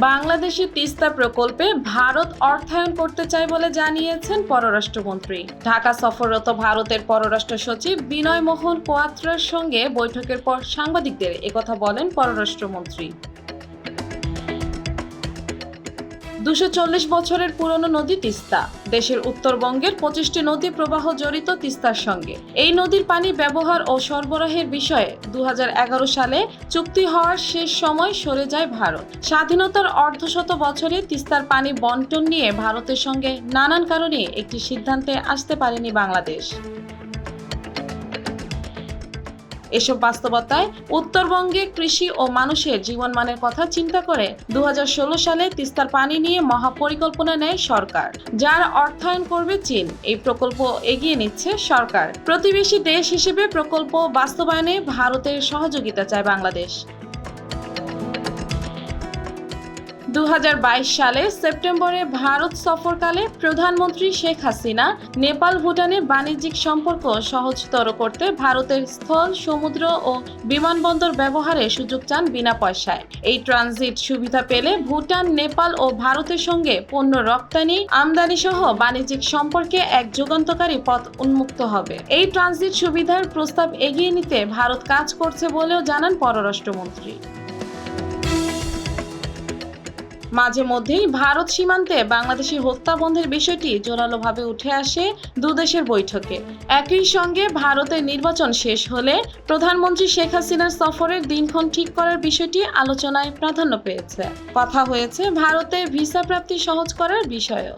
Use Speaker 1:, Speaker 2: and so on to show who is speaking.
Speaker 1: বাংলাদেশের তিস্তা প্রকল্পে ভারত অর্থায়ন করতে চায় বলে জানিয়েছেন পররাষ্ট্রমন্ত্রী। ঢাকা সফররত ভারতের পররাষ্ট্র সচিব বিনয় মোহন কোয়াত্রার সঙ্গে বৈঠকের পর সাংবাদিকদের একথা বলেন পররাষ্ট্রমন্ত্রী। দুশো বছরের পুরনো নদী তিস্তা। দেশের উত্তরবঙ্গের পঁচিশটি নদী প্রবাহ জড়িত তিস্তার সঙ্গে। এই নদীর পানি ব্যবহার ও সরবরাহের বিষয়ে দু হাজার এগারো সালে চুক্তি হওয়ার শেষ সময় সরে যায় ভারত। স্বাধীনতার অর্ধশত বছরে তিস্তার পানি বন্টন নিয়ে ভারতের সঙ্গে নানান কারণে একটি সিদ্ধান্তে আসতে পারেনি বাংলাদেশ। এসব বাস্তবতায় উত্তরবঙ্গে কৃষি ও মানুষের জীবনমানের কথা চিন্তা করে দু হাজার ষোলো সালে তিস্তার পানি নিয়ে মহাপরিকল্পনা নেয় সরকার, যার অর্থায়ন করবে চীন। এই প্রকল্প এগিয়ে নিচ্ছে সরকার। প্রতিবেশী দেশ হিসেবে প্রকল্প বাস্তবায়নে ভারতের সহযোগিতা চায় বাংলাদেশ। দু হাজার বাইশ সালে সেপ্টেম্বরে ভারত সফরকালে প্রধানমন্ত্রী শেখ হাসিনা নেপাল, ভুটানে বাণিজ্যিক সম্পর্ক সহজতর করতে ভারতের স্থল, সমুদ্র ও বিমানবন্দর ব্যবহারের সুযোগ চান বিনা পয়সায়। এই ট্রানজিট সুবিধা পেলে ভুটান, নেপাল ও ভারতের সঙ্গে পণ্য রপ্তানি আমদানি সহ বাণিজ্যিক সম্পর্কে এক যুগান্তকারী পথ উন্মুক্ত হবে। এই ট্রানজিট সুবিধার প্রস্তাব এগিয়ে নিতে ভারত কাজ করছে বলেও জানান পররাষ্ট্রমন্ত্রী। মাঝে মধ্যেই ভারত সীমান্তে বাংলাদেশি হত্যা বন্ধের বিষয়টি জোরালোভাবে উঠে আসে দুদেশের বৈঠকে। একই সঙ্গে ভারতের নির্বাচন শেষ হলে প্রধানমন্ত্রী শেখ হাসিনার সফরের দিনক্ষণ ঠিক করার বিষয়টি আলোচনায় প্রাধান্য পেয়েছে। কথা হয়েছে ভারতে ভিসা প্রাপ্তি সহজ করার বিষয়েও।